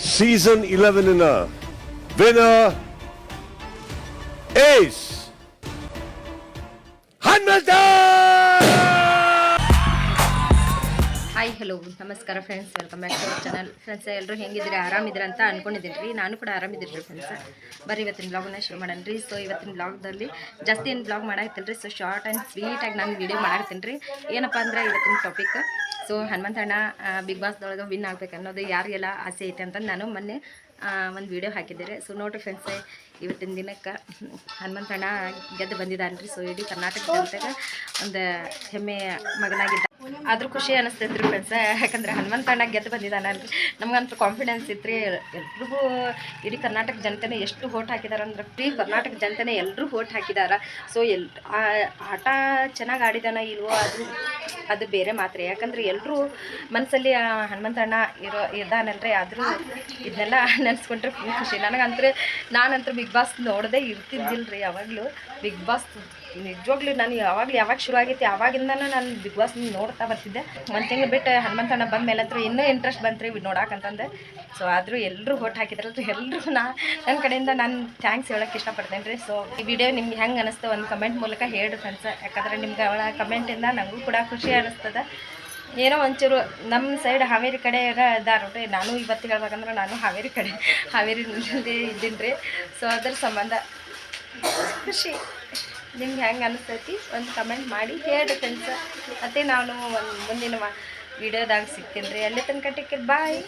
season 11 in a winner Ace Hamilton! Hi hello ನಮಸ್ಕಾರ friends welcome back to our channel friends ಎಲ್ಲರೂ ಹೆಂಗಿದ್ದೀರಿ? ಆರಾಮಿದ್ದೀರ ಅಂತ ಅನ್ಕೊಂಡಿದ್ದೀನಿ ರೀ ನಾನು ಕೂಡ ಆರಾಮಿದ್ದೀನಿ ರೀ ಫ್ರೆಂಡ್ಸ್ ಬರೀ ಇವತ್ತಿನ ಬ್ಲಾಗನ್ನ ಶುರು ಮಾಡೋಣ ರೀ ಸೊ ಇವತ್ತಿನ ಬ್ಲಾಗ್ದಲ್ಲಿ ಜಾಸ್ತಿ ಏನು ಬ್ಲಾಗ್ ಮಾಡಾಯ್ತಲ್ಲ ರೀ ಸೊ ಶಾರ್ಟ್ ಆ್ಯಂಡ್ ಸ್ವೀಟಾಗಿ ನಾನು ವೀಡಿಯೋ ಮಾಡ್ತೀನಿ ರೀ ಏನಪ್ಪ ಅಂದ್ರೆ ಇವತ್ತಿನ ಟಾಪಿಕ್ ಸೊ ಹನುಮಂತಣ್ಣ ಬಿಗ್ ಬಾಸ್ದೊಳಗೆ ವಿನ್ ಆಗ್ಬೇಕು ಅನ್ನೋದು ಯಾರಿಗೆಲ್ಲ ಆಸೆ ಐತೆ ಅಂತ ನಾನು ಮೊನ್ನೆ ಒಂದು ವಿಡಿಯೋ ಹಾಕಿದ್ದೆ ಸೊ ನೋಡಿರಿ ಫ್ರೆಂಡ್ಸ್ ಇವತ್ತಿನ ದಿನಕ್ಕೆ ಹನುಮಂತಣ್ಣ ಗೆದ್ದು ಬಂದಿದ್ದಾನೆ ರೀ ಸೊ ಇಡೀ ಕರ್ನಾಟಕ ಜನತೆಗೆ ಒಂದು ಹೆಮ್ಮೆಯ ಮಗನಾಗಿದ್ದ ಆದ್ರೂ ಖುಷಿ ಅನಿಸ್ತೈತೆ ರೀ ಫ್ರೆಂಡ್ಸ್ ಯಾಕಂದ್ರೆ ಹನುಮಂತಣ್ಣ ಗೆದ್ದು ಬಂದಿದ್ದಾನಲ್ರಿ ನಮಗಂತೂ ಕಾನ್ಫಿಡೆನ್ಸ್ ಇತ್ತು ಎಲ್ರಿಗೂ ಇಡೀ ಕರ್ನಾಟಕ ಜನತೆನೇ ಎಷ್ಟು ಓಟ್ ಹಾಕಿದಾರೆ ಅಂದ್ರೆ ಫ್ರೀ ಕರ್ನಾಟಕ ಜನತೆನೇ ಎಲ್ಲರೂ ಓಟ್ ಹಾಕಿದಾರ. ಸೊ ಎಲ್ ಆಟ ಚೆನ್ನಾಗಿ ಆಡಿದಾನ ಇಲ್ವೋ ಅದು ಅದು ಬೇರೆ ಮಾತ್ರೆ. ಯಾಕಂದ್ರೆ ಎಲ್ಲರೂ ಮನಸ್ಸಲ್ಲಿ ಹನುಮಂತಣ್ಣ ಇರೋ ಇದ್ದಾನಲ್ರಿ ಆದರೂ ಇದನ್ನೆಲ್ಲ ನೆನೆಸ್ಕೊಂಡ್ರೆ ಫುಲ್ ಖುಷಿ. ನನಗಂತೂ ನಾನಂತೂ ಬಿಗ್ ಬಾಸ್ ನೋಡದೇ ಇರ್ತಿದ್ದಿಲ್ಲ ರೀ ಯಾವಾಗಲೂ. ಬಿಗ್ ಬಾಸ್ ನಿಜವಾಗ್ಲೂ ನಾನು ಯಾವಾಗಲೂ, ಯಾವಾಗ ಶುರು ಆಗೈತಿ ಆವಾಗಿಂದನೂ ನಾನು ಬಿಗ್ ಬಾಸ್ ನೋಡ್ತಾ ಬರ್ತಿದ್ದೆ. ಒಂದು ತಿಂಗಳು ಬಿಟ್ಟು ಹನುಮಂತಣ್ಣ ಬಂದ ಮೇಲೆ ಇನ್ನೂ ಇಂಟ್ರೆಸ್ಟ್ ಬಂತು ರೀ ನೋಡಾಕಂತಂದೆ. ಸೊ ಆದರೂ ಎಲ್ಲರೂ ಓಟ್ ಹಾಕಿದ್ರಲ್ರಿ. ಎಲ್ಲರೂ ನಾ ನನ್ನ ಕಡೆಯಿಂದ ನಾನು ಥ್ಯಾಂಕ್ಸ್ ಹೇಳೋಕ್ಕೆ ಇಷ್ಟಪಡ್ತೇನೆ ರೀ ಸೊ ಈ ವಿಡಿಯೋ ನಿಮ್ಗೆ ಹೆಂಗೆ ಅನಿಸ್ತು ಒಂದು ಕಮೆಂಟ್ ಮೂಲಕ ಹೇಳಿ ಫ್ರೆಂಡ್ಸ್ ಯಾಕಂದ್ರೆ ನಿಮ್ಗೆ ಅವಳ ಕಮೆಂಟಿಂದ ನನಗೂ ಕೂಡ ಖುಷಿ ಅನ್ನಿಸ್ತದೆ ಏನೋ ಒಂಚೂರು ನಮ್ಮ ಸೈಡ್ ಹಾವೇರಿ ಕಡೆ ಇದಾರ ನೋಡ್ರಿ. ನಾನು ಇವತ್ತು ಹೇಳ್ಬೇಕಂದ್ರೆ ನಾನು ಹಾವೇರಿ ಕಡೆ, ಹಾವೇರಿ ಇದ್ದೀನಿ ರೀ ಸೊ ಅದ್ರ ಸಂಬಂಧ ಖುಷಿ. ನಿಮ್ಗೆ ಹೆಂಗೆ ಅನಿಸ್ತೈತಿ? ಒಂದು ಕಮೆಂಟ್ ಮಾಡಿ ಹೇಳಿ ಫ್ರೆಂಡ್ಸ್ ಮತ್ತು ನಾನು ಒಂದು ಮುಂದಿನ ವಿಡಿಯೋದಾಗ ಸಿಗ್ತೀನಿ ರೀ. ಅಲ್ಲಿ ತನಕ ಟಿಕೆಟ್ ಬಾಯ್